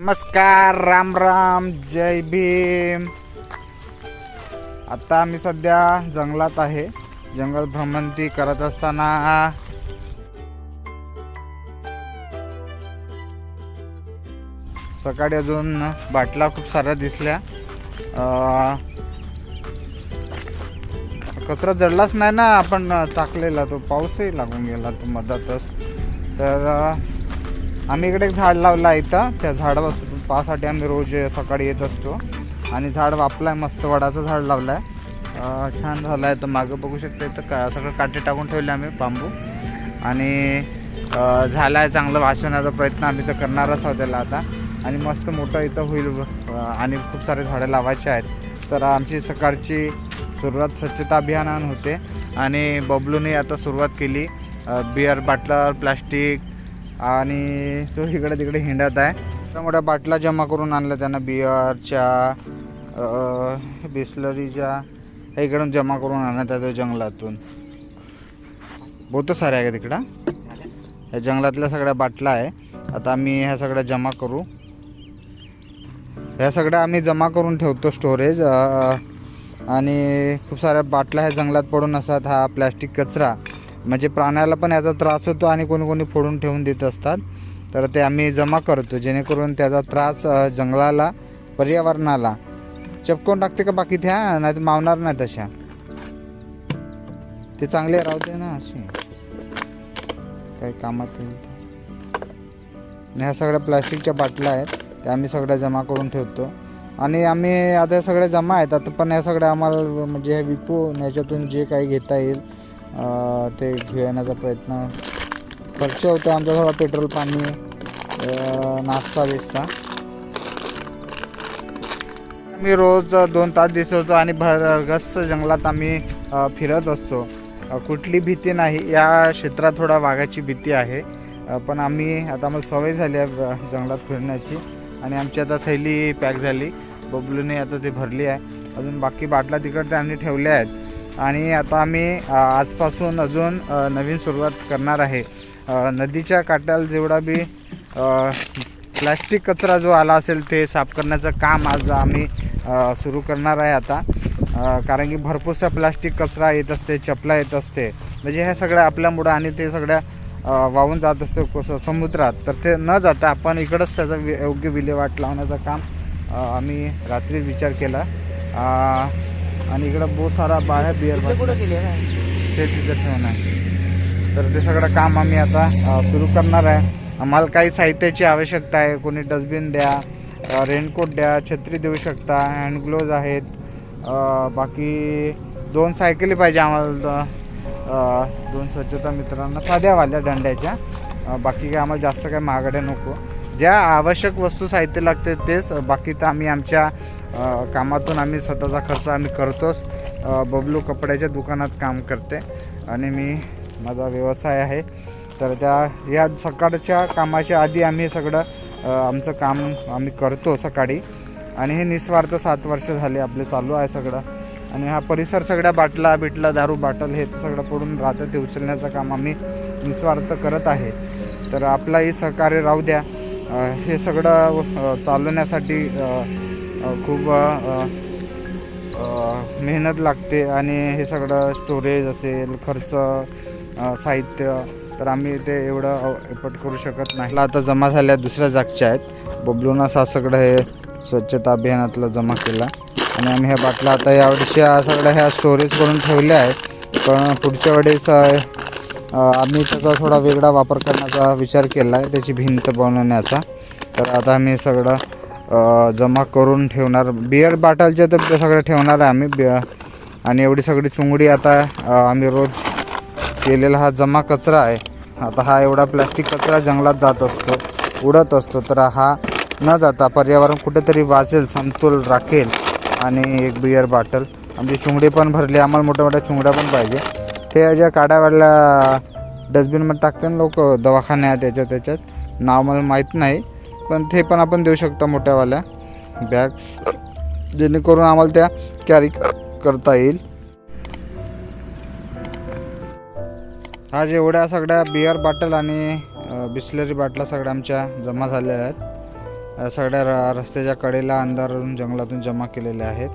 नमस्कार राम राम जय भीम. आता आम्ही सध्या जंगलात आहे. जंगल भ्रमंती करत असताना सकाळी अजून बाटला खूप साऱ्या दिसल्या. कचरा जडलाच नाही ना आपण टाकलेला तो पाऊसही लागून गेला तो मधातच. तर आम्ही इकडे एक झाड लावलं आहे इथं. त्या झाडापासून पासाठी आम्ही रोज सकाळी येत असतो. आणि झाड वापलं आहे मस्त वडाचं झाड लावलं आहे छान झालं आहे तर मागं बघू शकते तर का सगळं काटे टाकून ठेवले आम्ही बांबू. आणि झालं आहे चांगलं वाचवण्याचा प्रयत्न आम्ही तर करणारच आहोत त्याला आता. आणि मस्त मोठं इथं होईल आणि खूप सारे झाडं लावायचे आहेत. तर आमची सकाळची सुरुवात स्वच्छता अभियानानं होते. आणि बबलूने आता सुरुवात केली. बिअर बाटलर प्लास्टिक आणि तो इकडे तिकडे हिंडत आहे. मोठ्या मोठ्या बाटल्या जमा करून आणला त्यांना बिअरच्या बिस्लरीच्या हे इकडून जमा करून आणत आहे तो जंगलातून. बहुत सारे आहे का तिकडं? ह्या जंगलातल्या सगळ्या बाटल्या आहे. आता आम्ही ह्या सगळ्या जमा करू. ह्या सगळ्या आम्ही जमा करून ठेवतो स्टोरेज आणि खूप साऱ्या बाटल्या ह्या जंगलात पडून असतात. हा प्लॅस्टिक कचरा. म्हणजे प्राण्याला पण याचा त्रास होतो आणि कोणी कोणी फोडून ठेवून देत असतात. तर ते आम्ही जमा करतो जेणेकरून त्याचा त्रास जंगलाला पर्यावरणाला चपकून टाकते का बाकी त्या? नाही तर मावणार नाही तशा. ते चांगले राहते ना असे. काही कामात येईल ह्या सगळ्या प्लास्टिकच्या बाटल्या आहेत त्या आम्ही सगळ्या जमा करून ठेवतो. आणि आम्ही आता सगळ्या जमा आहेत आता पण या सगळ्या आम्हाला म्हणजे हे विकून याच्यातून जे काही घेता येईल ते घेण्याचा प्रयत्न खर्च होतो आमचा थोडा पेट्रोल पाणी नाश्ता बिस्ता. आम्ही रोज दोन तास दिसवतो आणि भरगस जंगलात आम्ही फिरत असतो. कुठली भीती नाही या क्षेत्रात थोडा वाघाची भीती आहे. पण आम्ही आता आम्हाला सवय झाली आहे जंगलात फिरण्याची आणि आमची आता थैली पॅक झाली. बबलूने आता ती भरली आहे. अजून बाकी बाटल्या तिकडे आम्ही ठेवल्या आहेत. आणि आता आम्ही आजपासून अजून नवीन सुरुवात करणार आहे. नदीच्या काठाला जेवढा बी प्लॅस्टिक कचरा जो आला असेल ते साफ करण्याचं काम आज आम्ही सुरू करणार आहे आता. कारण की भरपूरसा प्लास्टिक कचरा येत असते चपला येत असते. म्हणजे ह्या सगळ्या आपल्यामुळं आणि ते सगळ्या वाहून जात असते कसं समुद्रात. तर ते न जाता आपण इकडंच त्याचा वि योग्य विल्हेवाट लावण्याचं काम आम्ही रात्री विचार केला. आणि इकडं बहुत सारा बाहेर बिअर ते तिथं ठेवून आहे. तर ते सगळं काम आम्ही आता सुरू करणार आहे. आम्हाला काही साहित्याची आवश्यकता आहे कोणी डस्टबिन द्या रेनकोट द्या छत्री देऊ शकता हँड ग्लोव्ज आहेत. बाकी दोन सायकली पाहिजे आम्हाला दोन स्वच्छता मित्रांना साध्यावाल्या दंड्याच्या अ, बाकी काय आम्हाला जास्त काय महागड्या नको. ज्या आवश्यक वस्तू साहित्य लागते तेच बाकी तर आम्ही आमच्या कामातून आम्ही स्वतःचा खर्च आम्ही करतोच. बबलू कपड्याच्या दुकानात काम करते आणि मी माझा व्यवसाय आहे. तर त्या या सकाळच्या कामाच्या आधी आम्ही सगळं आमचं काम आम्ही करतो सकाळी. आणि हे निस्वार्थ सात वर्ष झाले आपले चालू आहे सगळं. आणि हा परिसर सगळ्या बाटला बिटला दारू बाटल हे सगळं पडून राहतं. ते उचलण्याचं काम आम्ही निस्वार्थ करत आहे. तर आपलाही सहकार्य राहू द्या. हे सगळं चालवण्यासाठी खूप मेहनत लागते आणि हे सगळं स्टोरेज असेल खर्च साहित्य तर आम्ही ते एवढं एफर्ट करू शकत नाही. आता जमा झाल्या दुसऱ्या जागच्या आहेत. बबलून हा सगळं हे स्वच्छता अभियानातलं जमा केला. आणि आम्ही ह्या बाटल्या आता यावर्षी या सगळ्या ह्या स्टोरेज करून ठेवल्या आहेत. पण पुढच्या वेळेस आम्ही त्याचा थोडा वेगळा वापर करण्याचा विचार केला आहे त्याची भिंत बनवण्याचा. तर आता आम्ही सगळं जमा करून ठेवणार. बिअर बाटलचे तर ते सगळं ठेवणार आहे आम्ही बिअ आणि एवढी सगळी चुंगडी आता आम्ही रोज केलेला हा जमा कचरा आहे. आता हा एवढा प्लॅस्टिक कचरा जंगलात जात असतो उडत असतो तर हा न जाता पर्यावरण कुठेतरी वाचेल समतोल राखेल. आणि एक बिअर बाटल. आमची चुंगडी पण भरली आम्हाला मोठ्या मोठ्या चुंगड्या पण पाहिजे. ते ज्या काड्यावाल्या डस्टबिनमध्ये टाकते ना लोक दवाखान्यात याच्यात त्याच्यात. नाव मला माहीत नाही पण ते पण आपण देऊ शकतो मोठ्यावाल्या बॅग्स जेणेकरून आम्हाला त्या कॅरी करता येईल. हा जेवढ्या सगळ्या बिअर बाटल आणि बिस्लरी बाटल्या सगळ्या आमच्या जमा झाल्या आहेत. सगळ्या र- रस्त्याच्या कडेला अंधारून जंगलातून जमा केलेल्या आहेत.